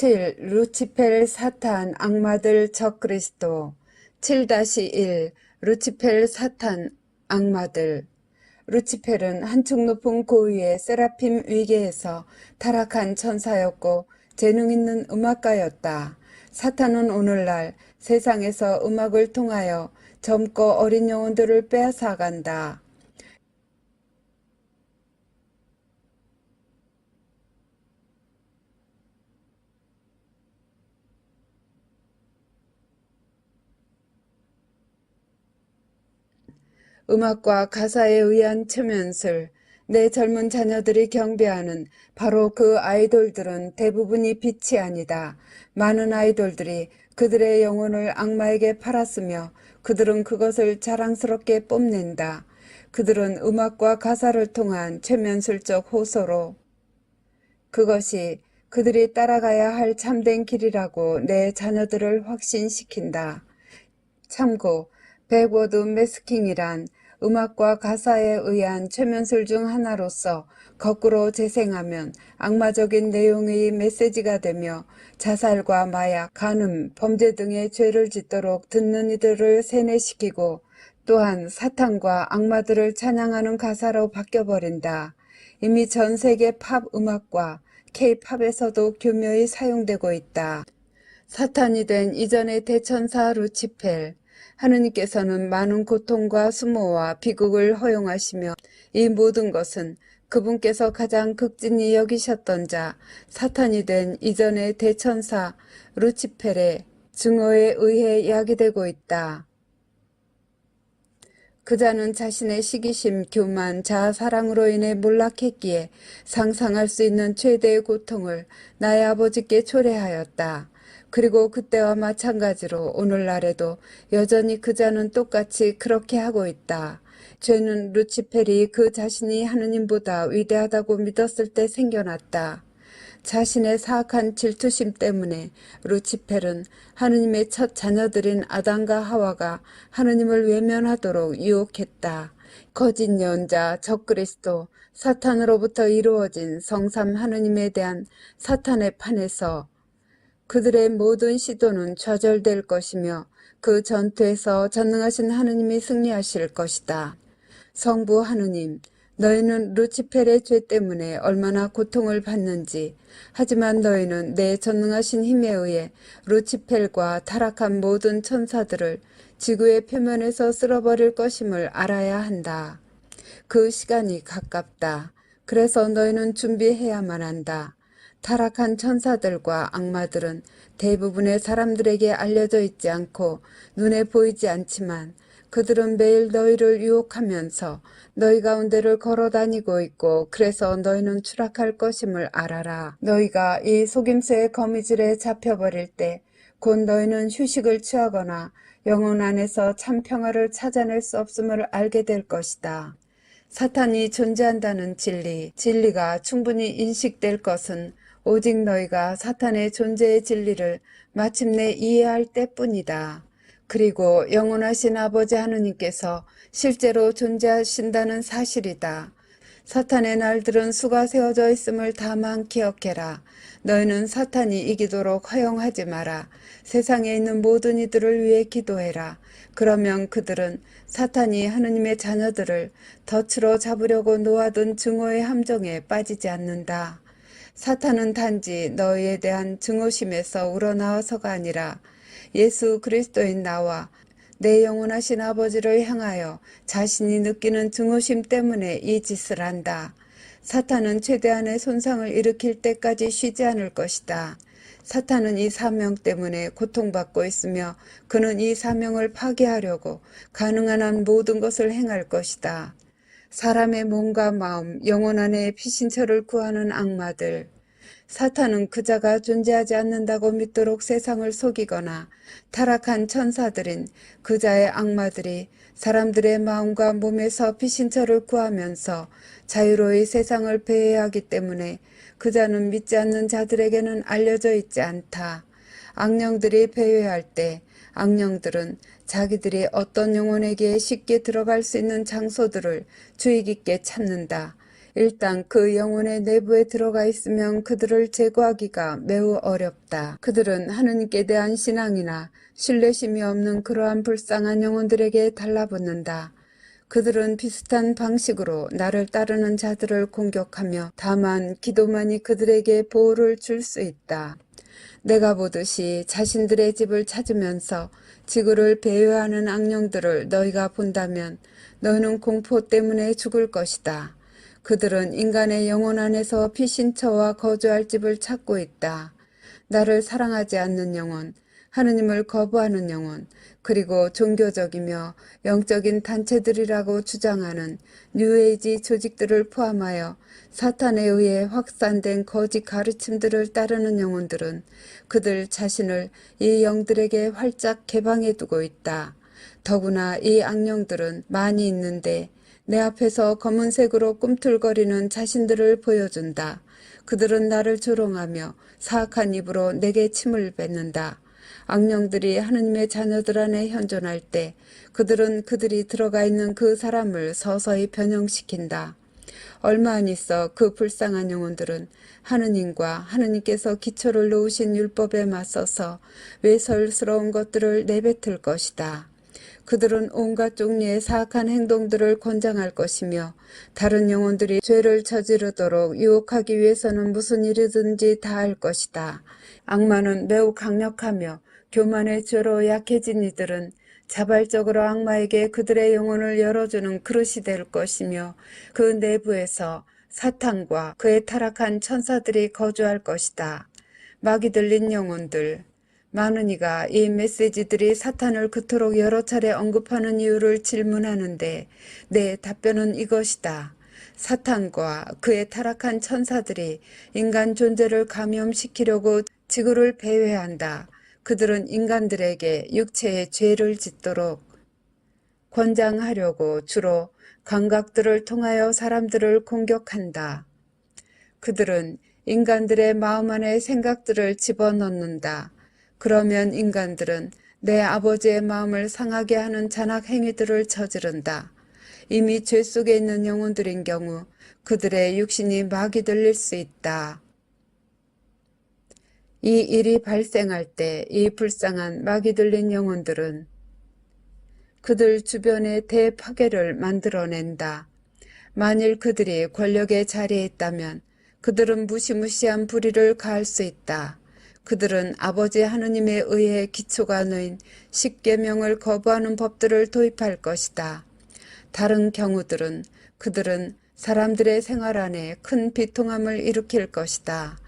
7. 루치펠 사탄 악마들 적그리스도 7-1 루치펠 사탄 악마들 루치펠은 한층 높은 고위의 세라핌 위계에서 타락한 천사였고 재능 있는 음악가였다. 사탄은 오늘날 세상에서 음악을 통하여 젊고 어린 영혼들을 빼앗아간다. 음악과 가사에 의한 최면술, 내 젊은 자녀들이 경배하는 바로 그 아이돌들은 대부분이 빛이 아니다. 많은 아이돌들이 그들의 영혼을 악마에게 팔았으며 그들은 그것을 자랑스럽게 뽐낸다. 그들은 음악과 가사를 통한 최면술적 호소로 그것이 그들이 따라가야 할 참된 길이라고 내 자녀들을 확신시킨다. 참고 백워드 매스킹이란 음악과 가사에 의한 최면술 중 하나로서 거꾸로 재생하면 악마적인 내용의 메시지가 되며 자살과 마약, 간음, 범죄 등의 죄를 짓도록 듣는 이들을 세뇌시키고 또한 사탄과 악마들을 찬양하는 가사로 바뀌어버린다. 이미 전 세계 팝 음악과 K-팝에서도 교묘히 사용되고 있다. 사탄이 된 이전의 대천사 루치펠, 하느님께서는 많은 고통과 수모와 비극을 허용하시며 이 모든 것은 그분께서 가장 극진히 여기셨던 자 사탄이 된 이전의 대천사 루치펠의 증오에 의해 야기되고 있다. 그자는 자신의 시기심, 교만, 자아사랑으로 인해 몰락했기에 상상할 수 있는 최대의 고통을 나의 아버지께 초래하였다. 그리고 그때와 마찬가지로 오늘날에도 여전히 그자는 똑같이 그렇게 하고 있다. 죄는 루치펠이 그 자신이 하느님보다 위대하다고 믿었을 때 생겨났다. 자신의 사악한 질투심 때문에 루치펠은 하느님의 첫 자녀들인 아담과 하와가 하느님을 외면하도록 유혹했다. 거짓 예언자 적그리스도 사탄으로부터 이루어진 성삼 하느님에 대한 사탄의 판에서 그들의 모든 시도는 좌절될 것이며 그 전투에서 전능하신 하느님이 승리하실 것이다. 성부 하느님, 너희는 루치펠의 죄 때문에 얼마나 고통을 받는지, 하지만 너희는 내 전능하신 힘에 의해 루치펠과 타락한 모든 천사들을 지구의 표면에서 쓸어버릴 것임을 알아야 한다. 그 시간이 가깝다. 그래서 너희는 준비해야만 한다. 타락한 천사들과 악마들은 대부분의 사람들에게 알려져 있지 않고 눈에 보이지 않지만 그들은 매일 너희를 유혹하면서 너희 가운데를 걸어 다니고 있고 그래서 너희는 추락할 것임을 알아라. 너희가 이 속임수의 거미줄에 잡혀버릴 때 곧 너희는 휴식을 취하거나 영혼 안에서 참 평화를 찾아낼 수 없음을 알게 될 것이다. 사탄이 존재한다는 진리, 진리가 충분히 인식될 것은 오직 너희가 사탄의 존재의 진리를 마침내 이해할 때뿐이다. 그리고 영원하신 아버지 하느님께서 실제로 존재하신다는 사실이다. 사탄의 날들은 수가 세워져 있음을 다만 기억해라. 너희는 사탄이 이기도록 허용하지 마라. 세상에 있는 모든 이들을 위해 기도해라. 그러면 그들은 사탄이 하느님의 자녀들을 덫으로 잡으려고 놓아둔 증오의 함정에 빠지지 않는다. 사탄은 단지 너희에 대한 증오심에서 우러나와서가 아니라 예수 그리스도인 나와 내 영원하신 아버지를 향하여 자신이 느끼는 증오심 때문에 이 짓을 한다. 사탄은 최대한의 손상을 일으킬 때까지 쉬지 않을 것이다. 사탄은 이 사명 때문에 고통받고 있으며 그는 이 사명을 파괴하려고 가능한 한 모든 것을 행할 것이다. 사람의 몸과 마음, 영혼 안에 피신처를 구하는 악마들. 사탄은 그자가 존재하지 않는다고 믿도록 세상을 속이거나 타락한 천사들인 그자의 악마들이 사람들의 마음과 몸에서 피신처를 구하면서 자유로이 세상을 배회하기 때문에 그자는 믿지 않는 자들에게는 알려져 있지 않다. 악령들이 배회할 때 악령들은 자기들이 어떤 영혼에게 쉽게 들어갈 수 있는 장소들을 주의 깊게 찾는다. 일단 그 영혼의 내부에 들어가 있으면 그들을 제거하기가 매우 어렵다. 그들은 하느님께 대한 신앙이나 신뢰심이 없는 그러한 불쌍한 영혼들에게 달라붙는다. 그들은 비슷한 방식으로 나를 따르는 자들을 공격하며 다만 기도만이 그들에게 보호를 줄 수 있다. 내가 보듯이 자신들의 집을 찾으면서 지구를 배회하는 악령들을 너희가 본다면 너희는 공포 때문에 죽을 것이다. 그들은 인간의 영혼 안에서 피신처와 거주할 집을 찾고 있다. 나를 사랑하지 않는 영혼, 하느님을 거부하는 영혼, 그리고 종교적이며 영적인 단체들이라고 주장하는 뉴에이지 조직들을 포함하여 사탄에 의해 확산된 거짓 가르침들을 따르는 영혼들은 그들 자신을 이 영들에게 활짝 개방해 두고 있다. 더구나 이 악령들은 많이 있는데 내 앞에서 검은색으로 꿈틀거리는 자신들을 보여준다. 그들은 나를 조롱하며 사악한 입으로 내게 침을 뱉는다. 악령들이 하느님의 자녀들 안에 현존할 때 그들은 그들이 들어가 있는 그 사람을 서서히 변형시킨다. 얼마 안 있어 그 불쌍한 영혼들은 하느님과 하느님께서 기초를 놓으신 율법에 맞서서 외설스러운 것들을 내뱉을 것이다. 그들은 온갖 종류의 사악한 행동들을 권장할 것이며 다른 영혼들이 죄를 저지르도록 유혹하기 위해서는 무슨 일이든지 다 할 것이다. 악마는 매우 강력하며 교만의 죄로 약해진 이들은 자발적으로 악마에게 그들의 영혼을 열어주는 그릇이 될 것이며 그 내부에서 사탄과 그의 타락한 천사들이 거주할 것이다. 막이 들린 영혼들, 이가 이 메시지들이 사탄을 그토록 여러 차례 언급하는 이유를 질문하는데 내 답변은 이것이다. 사탄과 그의 타락한 천사들이 인간 존재를 감염시키려고 지구를 배회한다. 그들은 인간들에게 육체의 죄를 짓도록 권장하려고 주로 감각들을 통하여 사람들을 공격한다. 그들은 인간들의 마음 안에 생각들을 집어넣는다. 그러면 인간들은 내 아버지의 마음을 상하게 하는 잔악 행위들을 저지른다. 이미 죄 속에 있는 영혼들인 경우 그들의 육신이 막이 들릴 수 있다. 이 일이 발생할 때 이 불쌍한 막이 들린 영혼들은 그들 주변에 대파괴를 만들어낸다. 만일 그들이 권력의 자리에 있다면 그들은 무시무시한 불의를 가할 수 있다. 그들은 아버지 하느님에 의해 기초가 놓인 십계명을 거부하는 법들을 도입할 것이다. 다른 경우들은 그들은 사람들의 생활 안에 큰 비통함을 일으킬 것이다.